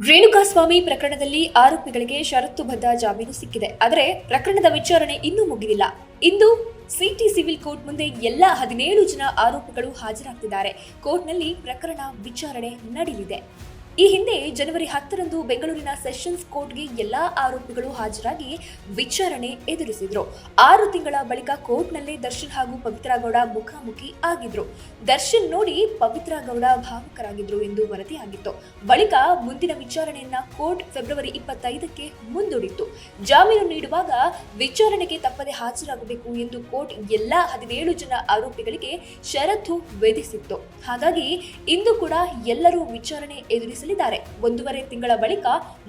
ರೇಣುಕಾಸ್ವಾಮಿ ಪ್ರಕರಣದಲ್ಲಿ ಆರೋಪಿಗಳಿಗೆ ಷರತ್ತುಬದ್ಧ ಜಾಮೀನು ಸಿಕ್ಕಿದೆ. ಆದರೆ ಪ್ರಕರಣದ ವಿಚಾರಣೆ ಇನ್ನೂ ಮುಗಿದಿಲ್ಲ. ಇಂದು ಸಿಟಿ ಸಿವಿಲ್ ಕೋರ್ಟ್ ಮುಂದೆ ಎಲ್ಲ ಹದಿನೇಳು ಜನ ಆರೋಪಿಗಳು ಹಾಜರಾಗ್ತಿದ್ದಾರೆ. ಕೋರ್ಟ್ನಲ್ಲಿ ಪ್ರಕರಣ ವಿಚಾರಣೆ ನಡೆಯಲಿದೆ. ಈ ಹಿಂದೆ ಜನವರಿ ಹತ್ತರಂದು ಬೆಂಗಳೂರಿನ ಸೆಷನ್ಸ್ ಕೋರ್ಟ್ಗೆ ಎಲ್ಲಾ ಆರೋಪಿಗಳು ಹಾಜರಾಗಿ ವಿಚಾರಣೆ ಎದುರಿಸಿದ್ರು. ಆರು ತಿಂಗಳ ಬಳಿಕ ಕೋರ್ಟ್ನಲ್ಲೇ ದರ್ಶನ್ ಹಾಗೂ ಪವಿತ್ರ ಗೌಡ ಮುಖಾಮುಖಿ ಆಗಿದ್ರು. ದರ್ಶನ್ ನೋಡಿ ಪವಿತ್ರ ಗೌಡ ಭಾವುಕರಾಗಿದ್ರು ಎಂದು ವರದಿಯಾಗಿತ್ತು. ಬಳಿಕ ಮುಂದಿನ ವಿಚಾರಣೆಯನ್ನ ಕೋರ್ಟ್ ಫೆಬ್ರವರಿ ಇಪ್ಪತ್ತೈದಕ್ಕೆ ಮುಂದೂಡಿತ್ತು. ಜಾಮೀನು ನೀಡುವಾಗ ವಿಚಾರಣೆಗೆ ತಪ್ಪದೆ ಹಾಜರಾಗಬೇಕು ಎಂದು ಕೋರ್ಟ್ ಎಲ್ಲಾ ಹದಿನೇಳು ಜನ ಆರೋಪಿಗಳಿಗೆ ಷರತ್ತು ವಿಧಿಸಿತ್ತು. ಹಾಗಾಗಿ ಇಂದು ಕೂಡ ಎಲ್ಲರೂ ವಿಚಾರಣೆ ಎದುರಿಸಲಿದ್ದಾರೆ ಒಂದೂವರೆ ತಿಂಗಳ ಬಳಿಕ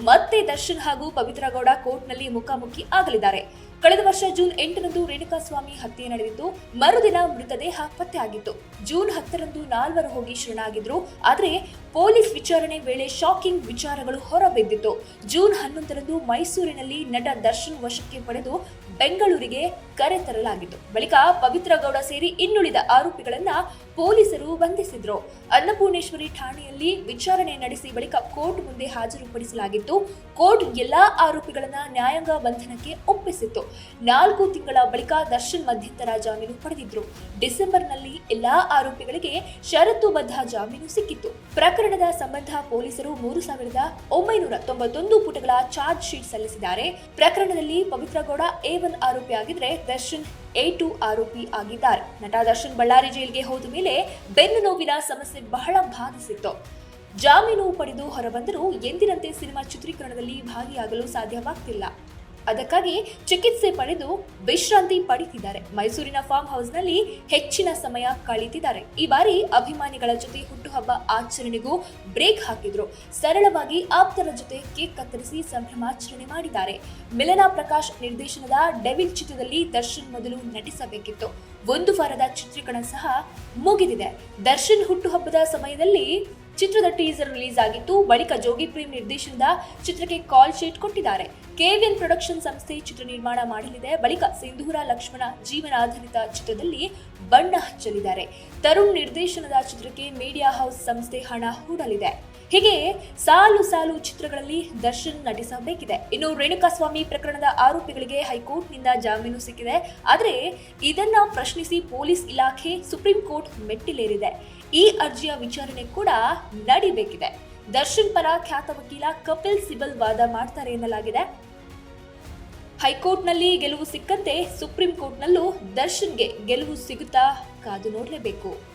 ಮತ್ತೆ ದರ್ಶನ್ ಹಾಗೂ ಪವಿತ್ರಗೌಡ ಕೋರ್ಟ್ನಲ್ಲಿ ಮುಖಾಮುಖಿ ಆಗಲಿದ್ದಾರೆ. ಕಳೆದ ವರ್ಷ ಜೂನ್ ಎಂಟರಂದು ರೇಣುಕಾಸ್ವಾಮಿ ಹತ್ಯೆ ನಡೆದಿದ್ದು, ಮರುದಿನ ಮೃತದೇಹ ಪತ್ತೆಯಾಗಿತ್ತು ಜೂನ್ ಹತ್ತರಂದು ನಾಲ್ವರು ಹೋಗಿ ಶರಣಾಗಿದ್ರು. ಆದರೆ ಪೊಲೀಸ್ ವಿಚಾರಣೆ ವೇಳೆ ಶಾಕಿಂಗ್ ವಿಚಾರಗಳು ಹೊರಬಿದ್ದಿತ್ತು ಜೂನ್ ಹನ್ನೊಂದರಂದು ಮೈಸೂರಿನಲ್ಲಿ ನಟ ದರ್ಶನ್ ವಶಕ್ಕೆ ಪಡೆದು ಬೆಂಗಳೂರಿಗೆ ಕರೆತರಲಾಗಿತ್ತು ಬಳಿಕ ಪವಿತ್ರ ಗೌಡ ಸೇರಿ ಇನ್ನುಳಿದ ಆರೋಪಿಗಳನ್ನ ಪೊಲೀಸರು ಬಂಧಿಸಿದ್ರು. ಅನ್ನಪೂರ್ಣೇಶ್ವರಿ ಠಾಣೆಯಲ್ಲಿ ವಿಚಾರಣೆ ನಡೆಸಿ ಬಳಿಕ ಕೋರ್ಟ್ ಮುಂದೆ ಹಾಜರುಪಡಿಸಲಾಗಿತ್ತು. ಕೋರ್ಟ್ ಎಲ್ಲಾ ಆರೋಪಿಗಳನ್ನ ನ್ಯಾಯಾಂಗ ಬಂಧನಕ್ಕೆ ಒಪ್ಪಿಸಿತ್ತು. ನಾಲ್ಕು ತಿಂಗಳ ಬಳಿಕ ದರ್ಶನ್ ಮಧ್ಯಂತರ ಜಾಮೀನು ಪಡೆದಿದ್ರು. ಡಿಸೆಂಬರ್ನಲ್ಲಿ ಎಲ್ಲಾ ಆರೋಪಿಗಳಿಗೆ ಷರತ್ತುಬದ್ಧ ಜಾಮೀನು ಸಿಕ್ಕಿತ್ತು. ಪ್ರಕರಣದ ಸಂಬಂಧ ಪೊಲೀಸರು ಮೂರು ಸಾವಿರದ ಒಂಬೈನೂರ ತೊಂಬತ್ತೊಂದು ಪುಟಗಳ ಚಾರ್ಜ್ ಶೀಟ್ ಸಲ್ಲಿಸಿದ್ದಾರೆ. ಪ್ರಕರಣದಲ್ಲಿ ಪವಿತ್ರಗೌಡ ಎ ಒನ್ ಆರೋಪಿ ಆಗಿದ್ರೆ ದರ್ಶನ್ ಎ ಟು ಆರೋಪಿ ಆಗಿದ್ದಾರೆ. ನಟ ದರ್ಶನ್ ಬಳ್ಳಾರಿ ಜೈಲಿಗೆ ಹೋದ ಮೇಲೆ ಬೆನ್ನು ನೋವಿನ ಸಮಸ್ಯೆ ಬಹಳ ಬಾಧಿಸಿತ್ತು. ಜಾಮೀನು ಪಡೆದು ಹೊರಬಂದರೂ ಎಂದಿನಂತೆ ಸಿನಿಮಾ ಚಿತ್ರೀಕರಣದಲ್ಲಿ ಭಾಗಿಯಾಗಲು ಸಾಧ್ಯವಾಗ್ತಿಲ್ಲ. ಅದಕ್ಕಾಗಿ ಚಿಕಿತ್ಸೆ ಪಡೆದು ವಿಶ್ರಾಂತಿ ಪಡೆದಿದ್ದಾರೆ. ಮೈಸೂರಿನ ಫಾರ್ಮ್ ಹೌಸ್ನಲ್ಲಿ ಹೆಚ್ಚಿನ ಸಮಯ ಕಳೀತಿದ್ದಾರೆ. ಈ ಬಾರಿ ಅಭಿಮಾನಿಗಳ ಜೊತೆ ಹುಟ್ಟುಹಬ್ಬ ಆಚರಣೆಗೂ ಬ್ರೇಕ್ ಹಾಕಿದ್ರು. ಸರಳವಾಗಿ ಆಪ್ತರ ಜೊತೆ ಕೇಕ್ ಕತ್ತರಿಸಿ ಸಂಭ್ರಮಾಚರಣೆ ಮಾಡಿದ್ದಾರೆ. ಮಿಲನಾ ಪ್ರಕಾಶ್ ನಿರ್ದೇಶನದ ಡೆವಿಲ್ ಚಿತ್ರದಲ್ಲಿ ದರ್ಶನ್ ಮೊದಲು ನಟಿಸಬೇಕಿತ್ತು. ಒಂದು ವಾರದ ಚಿತ್ರೀಕರಣ ಸಹ ಮುಗಿದಿದೆ. ದರ್ಶನ್ ಹುಟ್ಟುಹಬ್ಬದ ಸಮಯದಲ್ಲಿ ಚಿತ್ರದ ಟೀಸರ್ ರಿಲೀಸ್ ಆಗಿತ್ತು. ಬಳಿಕ ಜೋಗಿ ಪ್ರೇಮ್ ನಿರ್ದೇಶನದ ಚಿತ್ರಕ್ಕೆ ಕಾಲ್ ಶೀಟ್ ಕೊಟ್ಟಿದ್ದಾರೆ. ಕೆವಿಎನ್ ಪ್ರೊಡಕ್ಷನ್ ಸಂಸ್ಥೆ ಚಿತ್ರ ನಿರ್ಮಾಣ ಮಾಡಲಿದೆ. ಬಳಿಕ ಸಿಂಧೂರ ಲಕ್ಷ್ಮಣ ಜೀವನಾಧಾರಿತ ಚಿತ್ರದಲ್ಲಿ ಬಣ್ಣ ಹಚ್ಚಲಿದ್ದಾರೆ. ತರುಣ್ ನಿರ್ದೇಶನದ ಚಿತ್ರಕ್ಕೆ ಮೀಡಿಯಾ ಹೌಸ್ ಸಂಸ್ಥೆ ಹಣ ಹೂಡಲಿದೆ. ಹೀಗೆ ಸಾಲು ಸಾಲು ಚಿತ್ರಗಳಲ್ಲಿ ದರ್ಶನ್ ನಟಿಸಬೇಕಿದೆ. ಇನ್ನು ರೇಣುಕಾಸ್ವಾಮಿ ಪ್ರಕರಣದ ಆರೋಪಿಗಳಿಗೆ ಹೈಕೋರ್ಟ್ನಿಂದ ಜಾಮೀನು ಸಿಕ್ಕಿದೆ. ಆದರೆ ಇದನ್ನ ಪ್ರಶ್ನಿಸಿ ಪೊಲೀಸ್ ಇಲಾಖೆ ಸುಪ್ರೀಂ ಕೋರ್ಟ್ ಮೆಟ್ಟಿಲೇರಿದೆ. ಈ ಅರ್ಜಿಯ ವಿಚಾರಣೆ ಕೂಡ ನಡಿಬೇಕಿದೆ. ದರ್ಶನ್ ಪರ ಖ್ಯಾತ ವಕೀಲ ಕಪಿಲ್ ಸಿಬಲ್ ವಾದ ಮಾಡ್ತಾರೆ ಎನ್ನಲಾಗಿದೆ. ಹೈಕೋರ್ಟ್ನಲ್ಲಿ ಗೆಲುವು ಸಿಕ್ಕಂತೆ ಸುಪ್ರೀಂ ಕೋರ್ಟ್ನಲ್ಲೂ ದರ್ಶನ್ಗೆ ಗೆಲುವು ಸಿಗುತ್ತಾ ಕಾದು ನೋಡಲೇಬೇಕು.